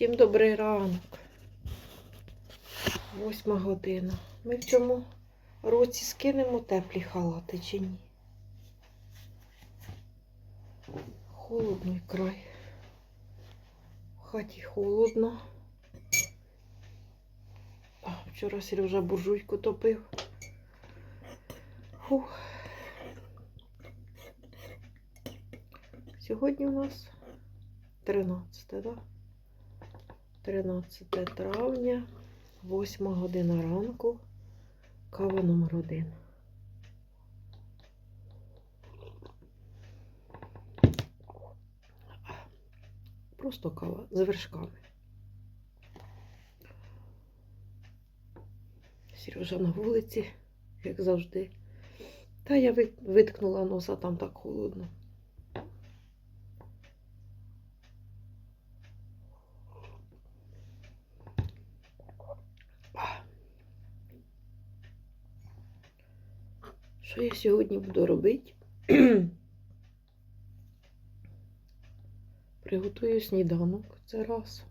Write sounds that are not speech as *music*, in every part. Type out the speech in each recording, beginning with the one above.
Всім добрий ранок. Восьма година. Ми в цьому році скинемо теплі халати чи ні? Холодний край. В хаті холодно. А, вчора Сережа буржуйку топив. Фух. Сьогодні у нас 13, так? Да? 13 травня, 8 година ранку, кава номер 1. Просто кава з вершками. Сережа на вулиці, як завжди. Та я виткнула носа, там так холодно. Що я сьогодні буду робити? *clears throat* Приготую сніданок. Це раз.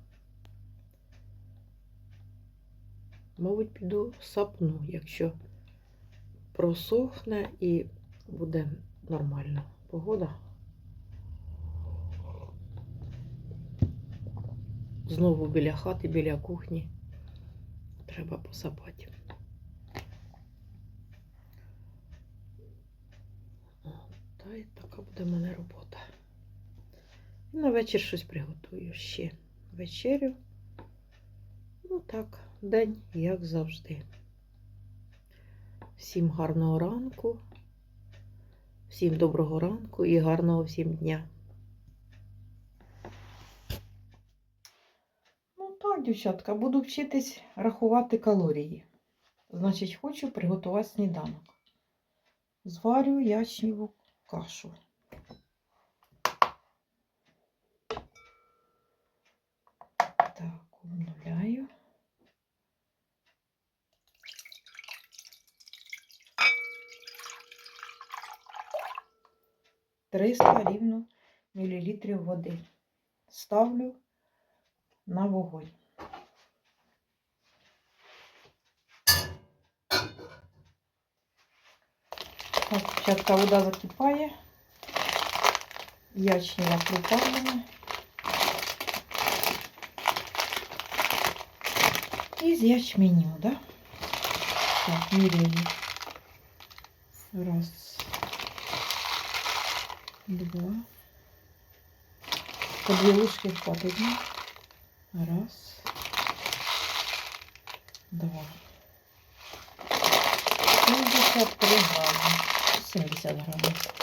Мабуть, піду сапну, якщо просохне і буде нормальна погода. Знову біля хати, біля кухні. Треба посапати. Та така буде в мене робота. І на вечір щось приготую ще. Вечерю. Ну так, день, як завжди. Всім гарного ранку, всім доброго ранку і гарного всім дня. Ну так, дівчатка, буду вчитись рахувати калорії. Значить, хочу приготувати сніданок. Зварю ячневу кашу. Так, обновляю. Триста рівно мілілітрів води. Ставлю на вогонь. Так, спочатку вода закипає. Ячнева приправлена. І з ячменю, да? Так, міряю. Раз. Два. По дві ложки хватить, да? Раз. Два. 73 грами. 70 грамів.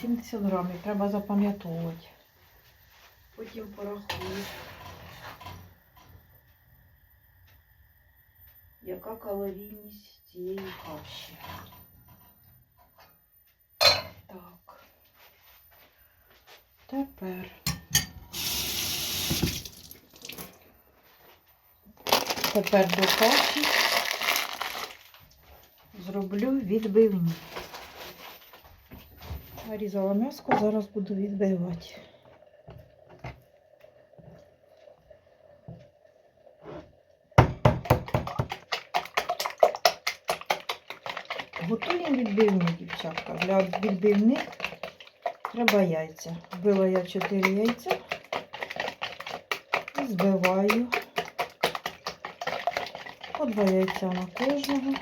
Сімдесят грамів треба запам'ятовувати. Потім порахую. Яка калорійність цієї каші? Так. Тепер. Тепер до каші зроблю відбивні. Нарізала м'яско, зараз буду відбивати. Готуємо відбивні, Для відбивних треба яйця. Вбила я 4 яйця і збиваю по 2 яйця на кожного.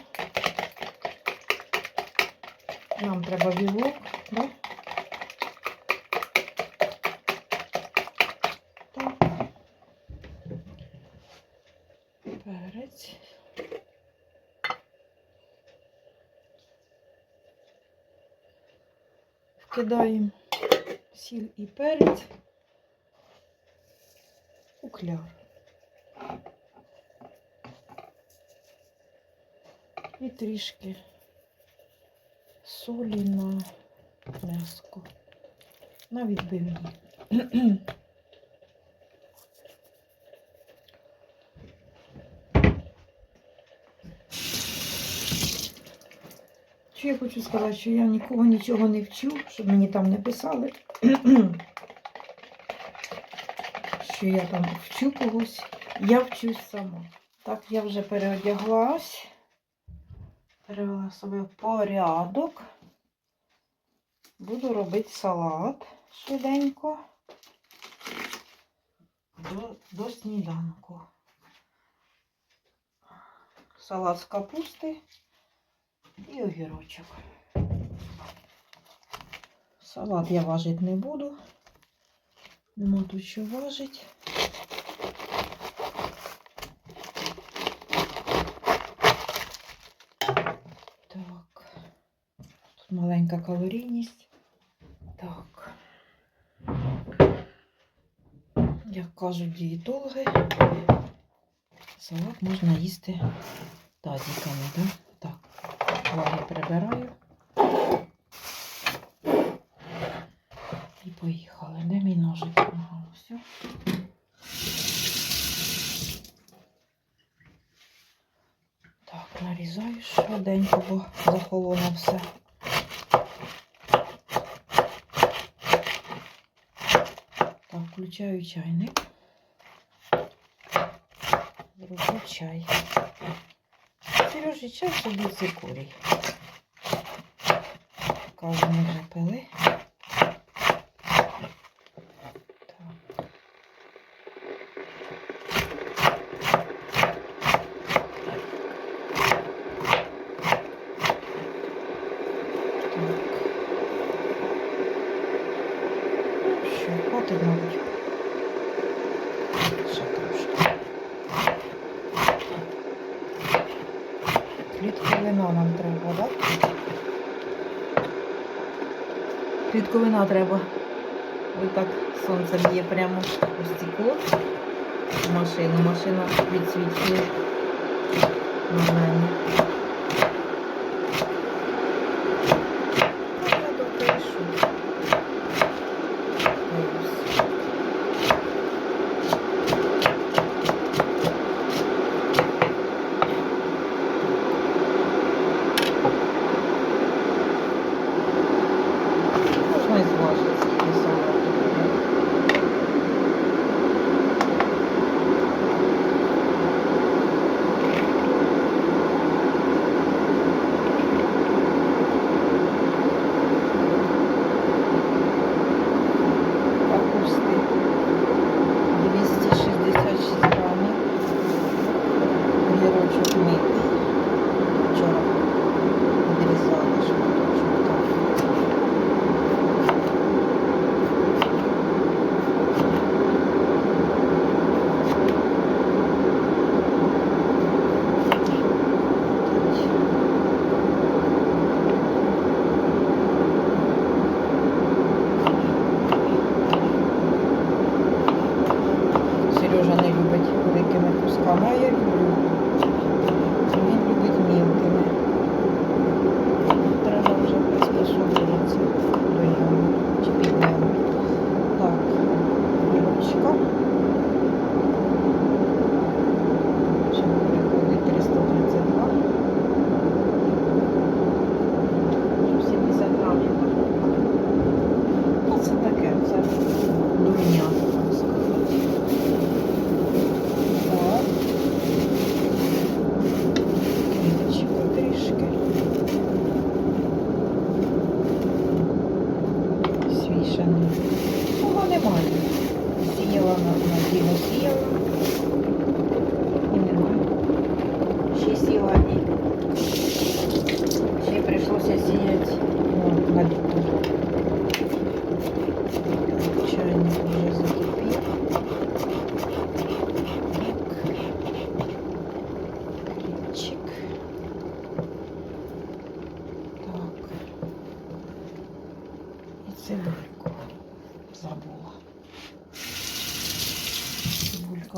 Нам треба білок, да? Так. Перець. Вкидаємо сіль і перець у кляр. І трішки солі на м'яско. На відбивні. Що я хочу сказати, що я нікого нічого не вчу, щоб мені там не писали, *clears throat* що я там вчу когось. Я вчусь сама. Так, я вже переодяглась, перевела себе в порядок. Буду робити салат швиденько до, до сніданку. Салат з капусти і огірочок. Салат я важити не буду. Нема тут що важить. Так. Тут маленька калорійність. Так. Як кажуть дієтологи, салат можна їсти тазиками, да? Так, прибираю. І поїхали. Де мій ножик? Ага, все. Так, нарізаю швиденько, бо захолоне все. Так, включаю чайник. Зроблю чай. Сережі чай собі цикорій. Каву ми вже пили. Так. Ну, що, хватить, мабуть. Ще трошки. Клітковина нам треба, так? Рідковина треба. Ось так сонце б'є прямо у стекло. Машину. Машина відсвічує на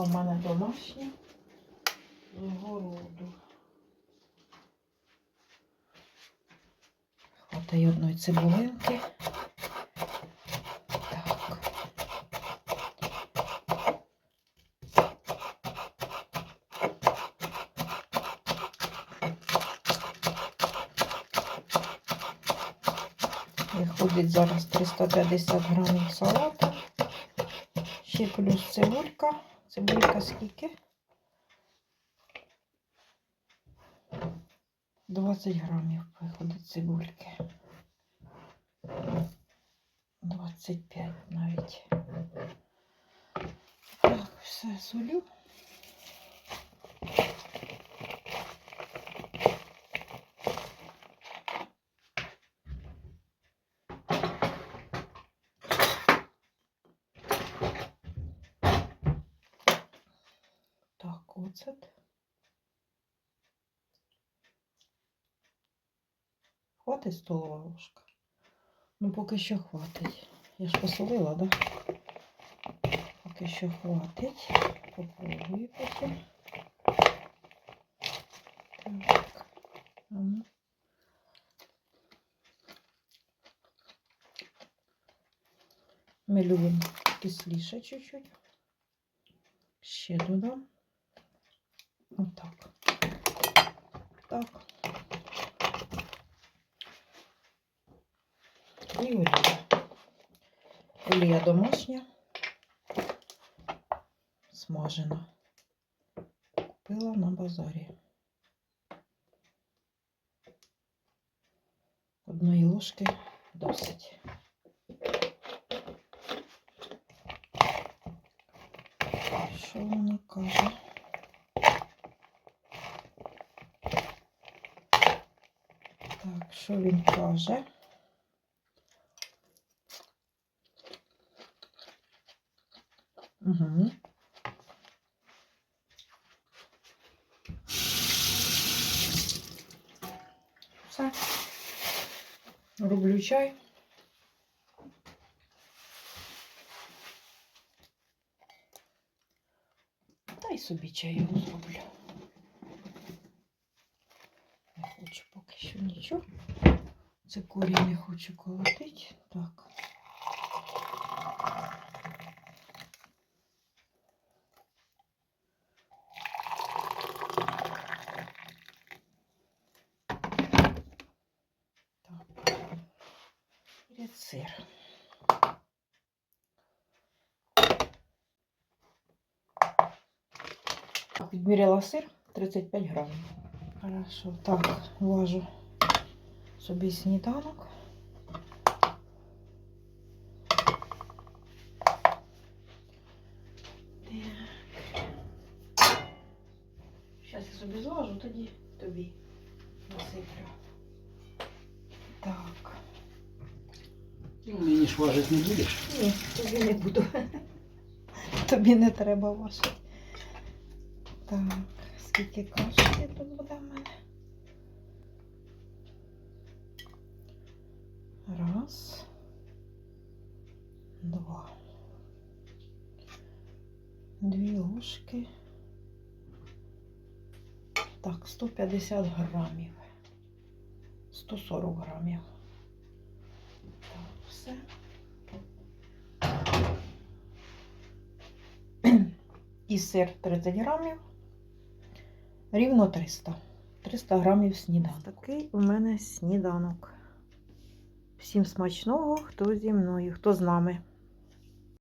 Цибулька в мене домашня. З городу. й одної цибулинки. Так. Виходить зараз 350 грамів салату. Ще плюс цибулька. Цибулька скільки? 20 грамів виходить цибульки. 25 навіть. Так, все солю. Так, оцет. Хватить столова ложка? Ну, поки що хватить. Я ж посолила, да? Поки що хватить. Попробую потім. Так. Ми любимо кисліше чуть-чуть. Ще додам. Отак. Так. І олія. Домашня. Смажена. Купила на базарі. Одної ложки досить. Що вона каже? Так, що він каже? Угу. Все. Роблю чай. Та й собі чаю зроблю. Не хочу поки що нічого. Цикорій не хочу колотить. Так. Перед сир. Відміряла сир 35 грамів. Хорошо. Так, важу собі сніданок. Зараз я собі зважу, тоді тобі насиплю. Ти мені ж важити не будеш? Ні, тобі не буду. Тобі не треба важити. Так, скільки каші тут буде в мене? Раз. Два. Дві ложки. Так, 150 грамів. 140 грамів. Все. І сир 30 грамів. Рівно 300. 300 грамів сніданок. Такий у мене сніданок. Всім смачного, хто зі мною, хто з нами.